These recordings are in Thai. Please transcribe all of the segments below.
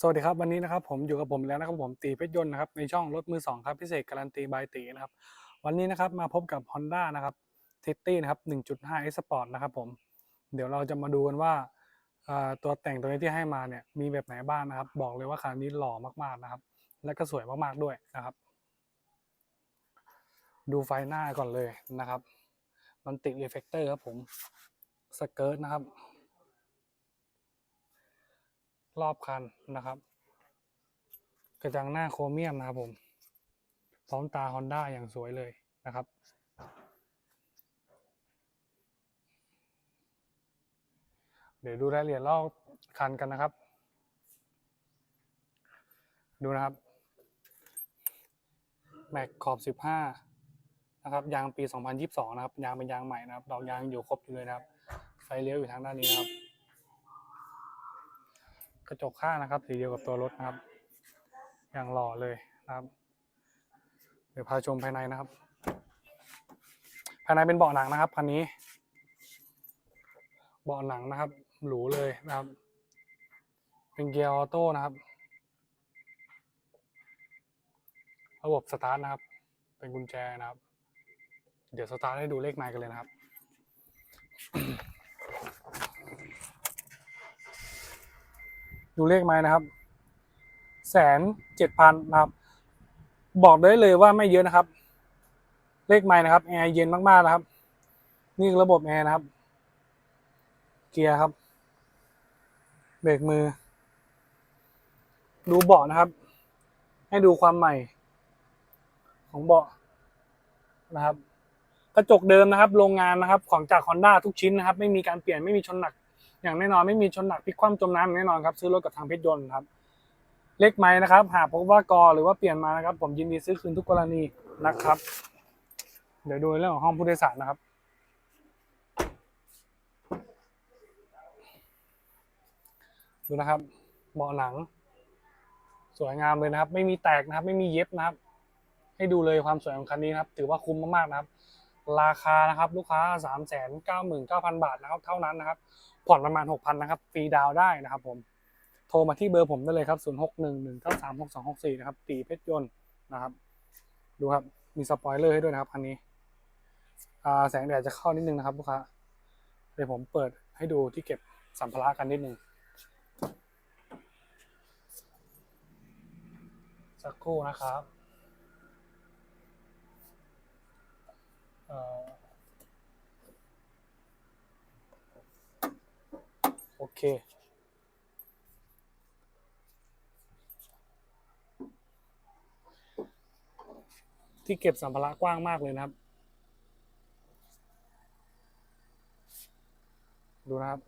สวัสดีครับวันนี้นะครับผมอยู่กับผมแล้วนะครับผมตีเพชรยนต์นะครับในช่องรถมือสองครับพิเศษการันตีบายตีนะครับวันนี้นะครับมาพบกับ Honda นะครับทิตตี้นะครับ 1.5 S Sport นะครับผมเดี๋ยวเราจะมาดูกันว่าอ่าตัวแต่งตัวนี้ที่ให้มาเนี่ยมีแบบไหนบ้างนะครับ บอกเลยว่าคันนี้หล่อมากๆนะครับ และก็สวยมากๆด้วยนะครับ ดูไฟหน้าก่อนเลยนะครับ มันติดรีเฟกเตอร์ครับผมสเกิร์ตนะครับ รอบคันนะครับ กระจังหน้าโครเมียมนะครับผมพร้อมตา Honda อย่างสวยเลยนะครับ เดี๋ยวดูรายละเอียดรอบคันกันนะครับ ดูนะครับแม็กขอบ 15 นะครับ ยางปี 2022 นะครับ ยางเป็นยางใหม่นะครับดอกยางอยู่ครบอยู่เลยนะครับ ไฟเลี้ยวอยู่ทางด้านนี้นะครับ กระจกข้างนะครับ สีเดียวกับตัวรถนะครับ อย่างหล่อเลยนะครับ เดี๋ยวพาชมภายในนะครับ ภายในเป็นเบาะหนังนะครับคันนี้ เบาะหนังนะครับ หรูเลยนะครับ เป็นเกียร์ออโต้นะครับ ระบบสตาร์ทนะครับ เป็นกุญแจนะครับ เดี๋ยวสตาร์ทให้ดูเลขไมล์กันเลยนะครับ ดูเลขไม้นะครับแสนเจ็ดพันนะครับ บอกได้เลยว่าไม่เยอะนะครับ เลขไม้นะครับแอร์เย็นมากๆนะครับ นี่คือระบบแอร์นะครับ เกียร์ครับเบรกมือ ดูเบาะนะครับ ให้ดูความใหม่ ของเบาะนะครับ กระจกเดิมนะครับ โรงงานนะครับ ของจาก Honda ทุกชิ้นนะครับ ไม่มีการเปลี่ยนไม่มีชนหนัก อย่างแน่นอนไม่มีชนหนักพลิกคว่ำจมน้ำแน่นอนครับซื้อรถกับทางเพชรยนต์ครับเลขไม้นะครับ หากพบว่ากอหรือว่าเปลี่ยนมานะครับ ผมยินดีซื้อคืนทุกกรณีนะครับ เดี๋ยวดูเรื่องของห้องผู้โดยสารนะครับ ดูนะครับเบาะหนัง สวยงามเลยนะครับ ไม่มีแตกนะครับ ไม่มีเย็บนะครับ ให้ดูเลยความสวยของคันนี้นะครับ ถือว่าคุ้มมากๆนะครับ ราคานะครับลูกค้า 3 9 9 0 0 0 บาทนะครับเท่านั้นนะครับผ่อนประมาณ 6,000นะครับฟรีดาวได้นะครับผมโทรมาที่เบอร์ผมได้เลยครับ 0 6 1 1 9 3 6 2 6 4 นะครับตีเพชรยนต์นะครับ ดูครับ มีสปอยเลอร์ให้ด้วยนะครับคันนี้แสงแดดจะเข้านิดนึงนะครับลูกค้าเดี๋ยวผมเปิดให้ดูที่เก็บสัมภาระกันนิดนึงสักครู่นะครับเอ่อโอ เค ที่เก็บสัมภาระกว้างมากเลยนะครับ ดูนะครับ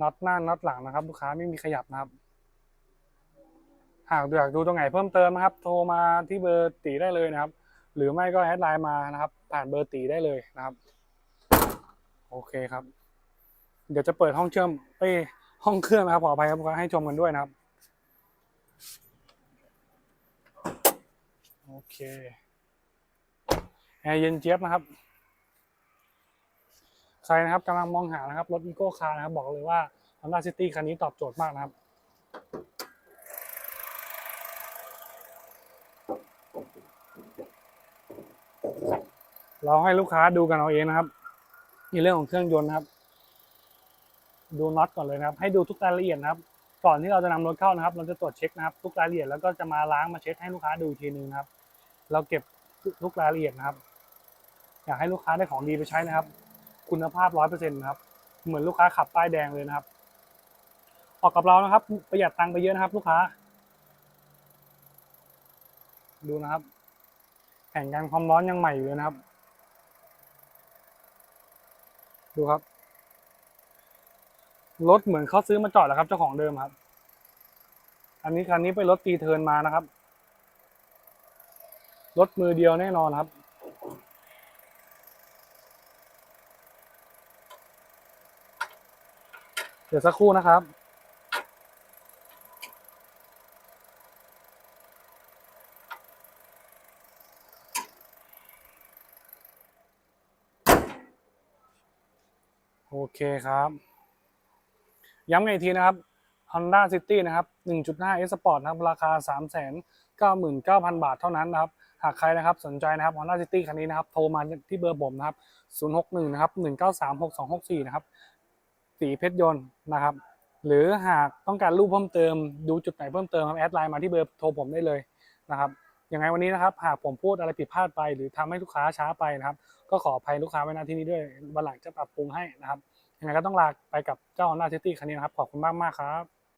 น็อตหน้าน็อตหลังนะครับ ลูกค้าไม่มีขยับนะครับ หากอยากดูตรงไหนเพิ่มเติมนะครับ โทรมาที่เบอร์ตีได้เลยนะครับ หรือไม่ก็แอดไลน์มานะครับ ผ่านเบอร์ตีได้เลยนะครับ โอเคครับ เดี๋ยวจะเปิดห้องเชื่อมเอ้ห้องเครื่องนะครับขออภัยครับให้ชมกันด้วยนะครับ โอเคแอร์เย็นเจี๊ยบนะครับ ใครนะครับกำลังมองหานะครับรถอีโก้คาร์นะครับ บอกเลยว่า Honda City คันนี้ตอบโจทย์มากนะครับเราให้ลูกค้าดูกันเอาเองนะครับ นเรื่องของเครื่องยนต์นะครับ ดูน็อตก่อนเลยนะครับ ให้ดูทุกรายละเอียดนะครับ ก่อนที่เราจะนำรถเข้านะครับ เราจะตรวจเช็คนะครับ ทุกรายละเอียดแล้วก็จะมาล้างมาเช็ดให้ลูกค้าดูอีกทีนึงนะครับ เราเก็บทุกรายละเอียดนะครับ อยากให้ลูกค้าได้ของดีไปใช้นะครับ คุณภาพร้อยเปอร์เซ็นต์นะครับ เหมือนลูกค้าขับป้ายแดงเลยนะครับ ออกกับเรานะครับ ประหยัดตังค์ไปเยอะนะครับ ลูกค้า ดูนะครับแผ่นกันความร้อนยังใหม่อยู่เลยนะครับ ดูครับ รถเหมือนเขาซื้อมาจอดแล้วครับ เจ้าของเดิมครับ อันนี้คันนี้เป็นรถตีเทิร์นมานะครับ รถมือเดียวแน่นอนครับเดี๋ยวสักครู่นะครับ โอเคครับ ย้ำกันอีกทีนะครับ Honda City นะครับ 1.5 S Sport นะครับ ราคา 399,000 บาทเท่านั้นนะครับ หากใครนะครับสนใจนะครับ Honda City คันนี้นะครับ โทรมาที่เบอร์ผมนะครับ 061 นะครับ 193 6264 นะครับ สีเพชรยนต์นะครับ หรือหากต้องการรูปเพิ่มเติม ดูจุดไหนเพิ่มเติมครับ แอดไลน์มาที่เบอร์โทรผมได้เลยนะครับ ยังไงวันนี้นะครับหากผมพูดอะไรผิดพลาดไป หรือทำให้ลูกค้าช้าไปนะครับ ก็ขออภัยลูกค้าไว้ณที่นี้ด้วยวันหลังจะปรับปรุงให้นะครับยังไงก็ต้องลาไปกับเจ้า Honda City คันนี้นะครับขอบคุณมากมากครับ